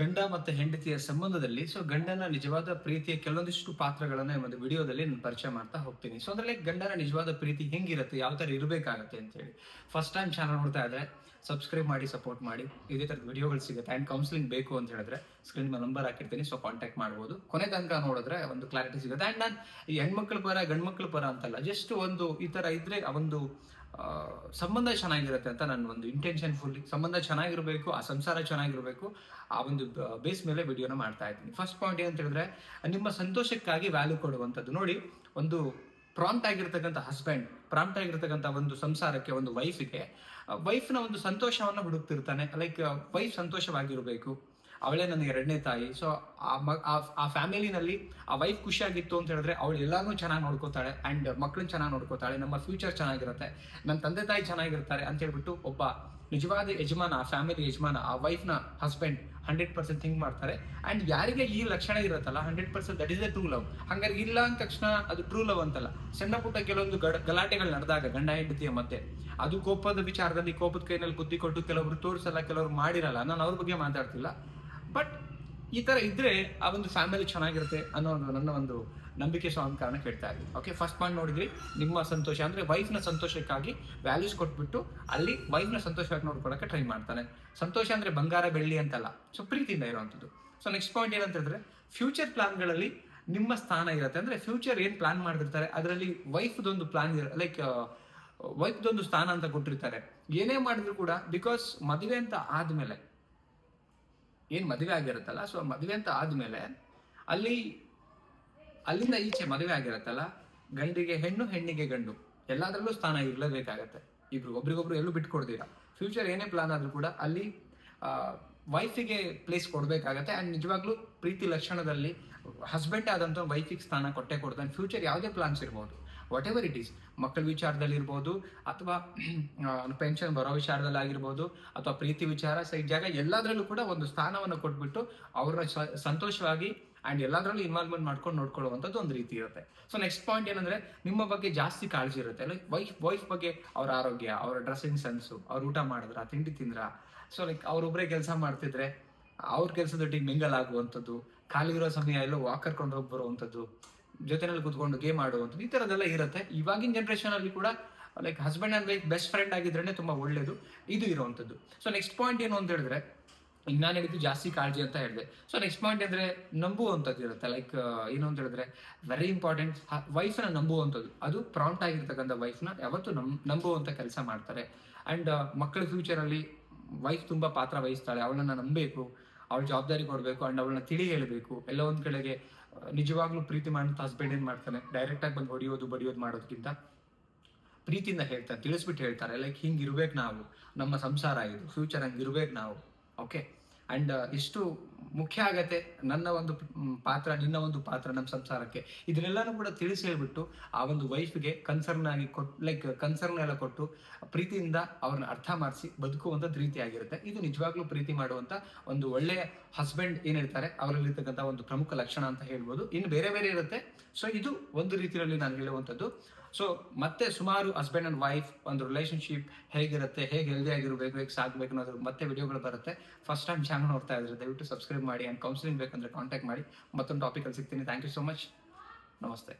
ಗಂಡ ಮತ್ತು ಹೆಂಡತಿಯ ಸಂಬಂಧದಲ್ಲಿ ಸೊ ಗಂಡನ ನಿಜವಾದ ಪ್ರೀತಿಯ ಕೆಲವೊಂದಿಷ್ಟು ಪಾತ್ರಗಳನ್ನ ಒಂದು ವಿಡಿಯೋದಲ್ಲಿ ನಾನು ಪರಿಚಯ ಮಾಡ್ತಾ ಹೋಗ್ತೀನಿ. ಸೊ ಅದರಲ್ಲಿ ಗಂಡನ ನಿಜವಾದ ಪ್ರೀತಿ ಹೆಂಗಿರುತ್ತೆ, ಯಾವ ತರ ಇರಬೇಕಾಗತ್ತೆ ಅಂತ ಹೇಳಿ ಫಸ್ಟ್ ಟೈಮ್ ಚಾನಲ್ ನೋಡ್ತಾ ಇದ್ರೆ ಸಬ್ಸ್ಕ್ರೈಬ್ ಮಾಡಿ ಸಪೋರ್ಟ್ ಮಾಡಿ. ಇದೇ ತರದ ವಿಡಿಯೋಗಳು ಸಿಗುತ್ತೆ. ಆ್ಯಂಡ್ ಕೌನ್ಸಿಲಿಂಗ್ ಬೇಕು ಅಂತ ಹೇಳಿದ್ರೆ ಸ್ಕ್ರೀನ್ ಮೇಲೆ ನಂಬರ್ ಹಾಕಿರ್ತೀನಿ ಸೊ ಕಾಂಟ್ಯಾಕ್ಟ್ ಮಾಡ್ಬೋದು. ಕೊನೆ ತನಕ ನೋಡಿದ್ರೆ ಒಂದು ಕ್ಲಾರಿಟಿ ಸಿಗುತ್ತೆ. ಅಂಡ್ ನಾನು ಈ ಹೆಣ್ಮಕ್ಳು ಪರ, ಗಂಡ್ಮಕ್ಳು ಪರ ಅಂತಲ್ಲ ಜಸ್ಟ್ ಒಂದು ಈ ತರ ಇದ್ರೆ ಒಂದು ಸಂಬಂಧ ಚೆನ್ನಾಗಿರುತ್ತೆ ಅಂತ ನನ್ನ ಒಂದು ಇಂಟೆನ್ಷನ್ ಫುಲ್ಲಿ ಸಂಬಂಧ ಚೆನ್ನಾಗಿರಬೇಕು, ಆ ಸಂಸಾರ ಚೆನ್ನಾಗಿರಬೇಕು, ಆ ಒಂದು ಬೇಸ್ ಮೇಲೆ ವಿಡಿಯೋನ ಮಾಡ್ತಾ ಇದ್ದೀನಿ. ಫಸ್ಟ್ ಪಾಯಿಂಟ್ ಏನಂತ ಹೇಳಿದ್ರೆ, ನಿಮ್ಮ ಸಂತೋಷಕ್ಕಾಗಿ ವ್ಯಾಲ್ಯೂ ಕೊಡುವಂಥದ್ದು. ನೋಡಿ, ಒಂದು ಪ್ರಾಂಪ್ಟ್ ಆಗಿರ್ತಕ್ಕಂಥ ಹಸ್ಬೆಂಡ್ ಪ್ರಾಂಪ್ಟ್ ಆಗಿರ್ತಕ್ಕಂಥ ಒಂದು ಸಂಸಾರಕ್ಕೆ ಒಂದು ವೈಫಿಗೆ ವೈಫ್ನ ಒಂದು ಸಂತೋಷವನ್ನು ಹುಡುಕ್ತಿರ್ತಾನೆ. Like wife ಸಂತೋಷವಾಗಿರಬೇಕು. ಅವಳೇ ನನ್ನ ಎರಡನೇ ತಾಯಿ. ಸೊ ಆ- ಆ ಫ್ಯಾಮಿಲಿನಲ್ಲಿ ಆ ವೈಫ್ ಖುಷಿಯಾಗಿತ್ತು ಅಂತ ಹೇಳಿದ್ರೆ ಅವಳು ಎಲ್ಲಾನು ಚೆನ್ನಾಗಿ ನೋಡ್ಕೋತಾಳೆ ಅಂಡ್ ಮಕ್ಕಳನ್ನ ಚೆನ್ನಾಗಿ ನೋಡ್ಕೋತಾಳೆ ನಮ್ಮ ಫ್ಯೂಚರ್ ಚೆನ್ನಾಗಿರುತ್ತೆ. ನನ್ನ ತಂದೆ ತಾಯಿ ಚೆನ್ನಾಗಿರ್ತಾರೆ ಅಂತ ಹೇಳ್ಬಿಟ್ಟು ಒಬ್ಬ ನಿಜವಾದ ಯಜಮಾನ ಫ್ಯಾಮಿಲಿ ಯಜಮಾನ, ಆ ವೈಫ್ನ ಹಸ್ಬೆಂಡ್ ಹಂಡ್ರೆಡ್ ಪರ್ಸೆಂಟ್ ಥಿಂಕ್ ಮಾಡ್ತಾರೆ. ಅಂಡ್ ಯಾರಿಗೆ ಈ ಲಕ್ಷಣ ಇರುತ್ತಲ್ಲ hundred percent that is the true love ಹಂಗಾರೆ ಇಲ್ಲ ಅಂದ ತಕ್ಷಣ ಅದು ಟ್ರೂ ಲವ್ ಅಂತಲ್ಲ. ಸಣ್ಣ ಪುಟ್ಟ ಕೆಲವೊಂದು ಗಡ, ಗಲಾಟೆಗಳು ನಡೆದಾಗ ಗಂಡ ಹೆಂಡತಿಯ ಮತ್ತೆ ಅದು ಕೋಪದ ವಿಚಾರದಲ್ಲಿ ಕೋಪದ ಕೈನಲ್ಲಿ ಬುದ್ಧಿ ಕೊಟ್ಟು ಕೆಲವರು ತೋರಿಸಲ್ಲ, ಕೆಲವರು ಮಾಡಿರಲ್ಲ, ನಾನು ಅವ್ರ ಬಗ್ಗೆ ಮಾತಾಡ್ತಿಲ್ಲ. ಬಟ್ ಈ ತರ ಇದ್ರೆ ಆ ಒಂದು ಫ್ಯಾಮಿಲಿ ಚೆನ್ನಾಗಿರುತ್ತೆ ಅನ್ನೋ ಒಂದು ನನ್ನ ಒಂದು ನಂಬಿಕೆ ಸ್ವಾಮಿ ಕಾರಣ ಹೇಳ್ತಾ ಇದ್ದೀವಿ ಓಕೆ ಫಸ್ಟ್ ಪಾಯಿಂಟ್ ನೋಡಿದ್ರಿ, ನಿಮ್ಮ ಸಂತೋಷ ಅಂದ್ರೆ ವೈಫ್ನ ಸಂತೋಷಕ್ಕಾಗಿ ವ್ಯಾಲ್ಯೂಸ್ ಕೊಟ್ಬಿಟ್ಟು ಅಲ್ಲಿ ವೈಫ್ನ ಸಂತೋಷವಾಗಿ ನೋಡ್ಕೊಳಕ್ಕೆ ಟ್ರೈ ಮಾಡ್ತಾನೆ. ಸಂತೋಷ ಅಂದ್ರೆ ಬಂಗಾರ, ಬೆಳ್ಳಿ ಅಂತಲ್ಲ ಸೊ ಪ್ರೀತಿಯಿಂದ ಇರುವಂಥದ್ದು. ಸೊ ನೆಕ್ಸ್ಟ್ ಪಾಯಿಂಟ್ ಏನಂತ ಹೇಳಿದ್ರೆ ಫ್ಯೂಚರ್ ಪ್ಲಾನ್ಗಳಲ್ಲಿ ನಿಮ್ಮ ಸ್ಥಾನ ಇರುತ್ತೆ. ಅಂದ್ರೆ ಫ್ಯೂಚರ್ ಏನು ಪ್ಲಾನ್ ಮಾಡಿರ್ತಾರೆ ಅದರಲ್ಲಿ ವೈಫ್ದೊಂದು ಪ್ಲಾನ್ ಇರ ಲೈಕ್ ವೈಫ್ದೊಂದು ಸ್ಥಾನ ಅಂತ ಕೊಟ್ಟಿರ್ತಾರೆ. ಏನೇ ಮಾಡಿದ್ರು ಕೂಡ ಬಿಕಾಸ್ ಮದುವೆ ಅಂತ ಆದಮೇಲೆ, ಏನು ಮದುವೆ ಆಗಿರುತ್ತಲ್ಲ ಸೊ ಮದುವೆ ಅಂತ ಆದಮೇಲೆ ಅಲ್ಲಿ ಅಲ್ಲಿಂದ ಈಚೆ ಮದುವೆ ಆಗಿರತ್ತಲ್ಲ, ಗಂಡಿಗೆ ಹೆಣ್ಣು, ಹೆಣ್ಣಿಗೆ ಗಂಡು, ಎಲ್ಲದರಲ್ಲೂ ಸ್ಥಾನ ಇರಲೇಬೇಕಾಗತ್ತೆ. ಇಬ್ರು, ಒಬ್ರಿಗೊಬ್ರು ಎಲ್ಲೂ ಬಿಟ್ಕೊಡ್ತೀರಾ ಫ್ಯೂಚರ್ ಏನೇ ಪ್ಲಾನ್ ಆದ್ರೂ ಕೂಡ ಅಲ್ಲಿ ವೈಫಿಗೆ ಪ್ಲೇಸ್ ಕೊಡಬೇಕಾಗತ್ತೆ ಅಂಡ್ ನಿಜವಾಗ್ಲೂ ಪ್ರೀತಿ ಲಕ್ಷಣದಲ್ಲಿ ಹಸ್ಬೆಂಡ್ ಆದಂತ ವೈಫಿಗೆ ಸ್ಥಾನ ಕೊಟ್ಟೆ ಕೊಡ್ತಾನೆ. ಫ್ಯೂಚರ್ ಯಾವುದೇ ಪ್ಲಾನ್ಸ್ ಇರ್ಬೋದು. ವಾಟ್ ಎವರ್ ಇಟ್ ಈಸ್ ಮಕ್ಕಳ ವಿಚಾರದಲ್ಲಿ ಇರ್ಬೋದು, ಅಥವಾ ಪೆನ್ಷನ್ ಬರೋ ವಿಚಾರದಲ್ಲಿ ಆಗಿರ್ಬೋದು, ಅಥವಾ ಪ್ರೀತಿ ವಿಚಾರ ಸೈ ಜಾಗ ಎಲ್ಲದರಲ್ಲೂ ಕೂಡ ಒಂದು ಸ್ಥಾನವನ್ನು ಕೊಟ್ಬಿಟ್ಟು ಅವರ ಸಂತೋಷವಾಗಿ ಅಂಡ್ ಎಲ್ಲದರಲ್ಲೂ ಇನ್ವಾಲ್ವ್ಮೆಂಟ್ ಮಾಡ್ಕೊಂಡು ನೋಡ್ಕೊಳ್ಳುವಂಥದ್ದು ಒಂದು ರೀತಿ ಇರುತ್ತೆ. ಸೊ ನೆಕ್ಸ್ಟ್ ಪಾಯಿಂಟ್ ಏನಂದ್ರೆ ನಿಮ್ಮ ಬಗ್ಗೆ ಜಾಸ್ತಿ ಕಾಳಜಿ ಇರುತ್ತೆ. ಲೈಕ್ ವೈಫ್ ವೈಫ್ ಬಗ್ಗೆ ಅವ್ರ ಆರೋಗ್ಯ, ಅವರ ಡ್ರೆಸ್ಸಿಂಗ್ ಸೆನ್ಸು ಅವ್ರು ಊಟ ಮಾಡಿದ್ರ, ತಿಂಡಿ ತಿಂದ್ರ? ಸೊ ಲೈಕ್ ಅವ್ರೊಬ್ಬರೇ ಕೆಲಸ ಮಾಡ್ತಿದ್ರೆ ಅವ್ರ ಕೆಲಸದೊಟ್ಟಿಗೆ ಮಿಂಗಲ್ ಆಗುವಂಥದ್ದು, ಖಾಲಿ ಇರೋ ಸಮಯ ಎಲ್ಲೋ ವಾಕ್ ಕರ್ಕೊಂಡು ಹೋಗಿ ಬರುವಂಥದ್ದು, ಜೊತೆನಲ್ಲಿ ಕುತ್ಕೊಂಡು ಗೇಮ್ ಆಡುವಂಥದ್ದು, ಈ ಥರದ್ದೆಲ್ಲ ಇರುತ್ತೆ. ಇವಾಗಿನ ಜನರೇಷನ್ ಅಲ್ಲಿ ಕೂಡ like husband and wife best friend ಆಗಿದ್ರೇನೆ ತುಂಬಾ ಒಳ್ಳೇದು. ಇದು ಇರುವಂಥದ್ದು. ಸೊ ನೆಕ್ಸ್ಟ್ ಪಾಯಿಂಟ್ ಏನು ಅಂತ ಹೇಳಿದ್ರೆ ಈಗ ನಾನು ಹೇಳಿದ್ದು ಜಾಸ್ತಿ ಕಾಳಜಿ ಅಂತ ಹೇಳಿದೆ. ಸೊ ನೆಕ್ಸ್ಟ್ ಪಾಯಿಂಟ್ ಅಂದ್ರೆ ನಂಬುವಂಥದ್ದು ಇರುತ್ತೆ. ಲೈಕ್ ಏನು ಅಂತ ಹೇಳಿದ್ರೆ ವೆರಿ ಇಂಪಾರ್ಟೆಂಟ್ ವೈಫ್ನ ನಂಬುವಂಥದ್ದು. ಅದು ಪ್ರಾಂಪ್ಟ್ ಆಗಿರ್ತಕ್ಕಂಥ ವೈಫ್ನ ಯಾವತ್ತು ನಮ್, ನಂಬುವಂಥ ಕೆಲಸ ಮಾಡ್ತಾರೆ. ಅಂಡ್ ಮಕ್ಕಳ ಫ್ಯೂಚರಲ್ಲಿ ವೈಫ್ ತುಂಬಾ ಪಾತ್ರ ವಹಿಸ್ತಾಳೆ. ಅವಳನ್ನ ನಂಬಬೇಕು, ಅವಳ ಜವಾಬ್ದಾರಿ ಕೊಡಬೇಕು ಅಂಡ್ ಅವಳನ್ನ ತಿಳಿ ಹೇಳಬೇಕು. ಎಲ್ಲ ಒಂದ್ ಕಡೆಗೆ ನಿಜವಾಗ್ಲೂ ಪ್ರೀತಿ ಮಾಡುವಂತ ಹಸ್ಬೆಂಡ್ ಏನ್ ಮಾಡ್ತಾನೆ? ಡೈರೆಕ್ಟ್ ಆಗಿ ಬಂದು ಹೊಡಿಯೋದು, ಬಡಿಯೋದು ಮಾಡೋದಕ್ಕಿಂತ ಪ್ರೀತಿಯಿಂದ ಹೇಳ್ತಾರೆ ತಿಳಿಸ್ಬಿಟ್ಟು ಹೇಳ್ತಾರೆ. ಲೈಕ್ ಹಿಂಗೆ ಇರ್ಬೇಕು ನಾವು. ನಮ್ಮ ಸಂಸಾರ ಇದು ಫ್ಯೂಚರ್ ಹಂಗೆ ಇರ್ಬೇಕು ನಾವು. ಓಕೆ ಅಂಡ್ ಇಷ್ಟು ಮುಖ್ಯ ಆಗತ್ತೆ ನನ್ನ ಒಂದು ಪಾತ್ರ, ನಿನ್ನ ಒಂದು ಪಾತ್ರ ನಮ್ಮ ಸಂಸಾರಕ್ಕೆ. ಇದನ್ನೆಲ್ಲಾನು ಕೂಡ ತಿಳಿಸಿ ಹೇಳ್ಬಿಟ್ಟು ಆ ಒಂದು ವೈಫ್ಗೆ ಕನ್ಸರ್ನ್ ಆಗಿ ಕೊಟ್ಟು ಲೈಕ್ ಕನ್ಸರ್ನ್ ಎಲ್ಲ ಕೊಟ್ಟು ಪ್ರೀತಿಯಿಂದ ಅವ್ರನ್ನ ಅರ್ಥ ಮಾಡಿಸಿ ಬದುಕುವಂಥದ್ದು ರೀತಿ ಆಗಿರುತ್ತೆ. ಇದು ನಿಜವಾಗ್ಲೂ ಪ್ರೀತಿ ಮಾಡುವಂತ ಒಂದು ಒಳ್ಳೆಯ ಹಸ್ಬೆಂಡ್ ಏನಿರ್ತಾರೆ ಅವರಲ್ಲಿರ್ತಕ್ಕಂಥ ಒಂದು ಪ್ರಮುಖ ಲಕ್ಷಣ ಅಂತ ಹೇಳ್ಬೋದು. ಇನ್ನು ಬೇರೆ ಬೇರೆ ಇರುತ್ತೆ. ಸೊ ಇದು ಒಂದು ರೀತಿಯಲ್ಲಿ ನಾನು ಹೇಳುವಂಥದ್ದು. ಸೊ ಮತ್ತೆ ಸುಮಾರು ಹಸ್ಬೆಂಡ್ ಅಂಡ್ ವೈಫ್ ಒಂದು ರಿಲೇಶನ್ಶಿಪ್ ಹೇಗಿರುತ್ತೆ, ಹೇಗೆ ಹೆಲ್ದಿ ಆಗಿರಬೇಕು, ಹೇಗೆ ಸಾಗಬೇಕು ಅನ್ನೋದ್ರ ಮತ್ತೆ ವಿಡಿಯೋಗಳು ಬರುತ್ತೆ. ಫಸ್ಟ್ ಟೈಮ್ ಚಾನಲ್ ನೋಡ್ತಾ ಇದ್ರೆ ದಯವಿಟ್ಟು ಸಬ್ಸ್ಕ್ರೈಬ್ ಮಾಡಿ ಆ್ಯಂಡ್ ಕೌನ್ಸಿಲಿಂಗ್ ಬೇಕಂದ್ರೆ ಕಾಂಟ್ಯಾಕ್ಟ್ ಮಾಡಿ. ಮತ್ತೊಂದು ಟಾಪಿಕಲ್ಲಿ ಸಿಗ್ತೀನಿ. ಥ್ಯಾಂಕ್ ಯು ಸೊ ಮಚ್ ನಮಸ್ತೆ.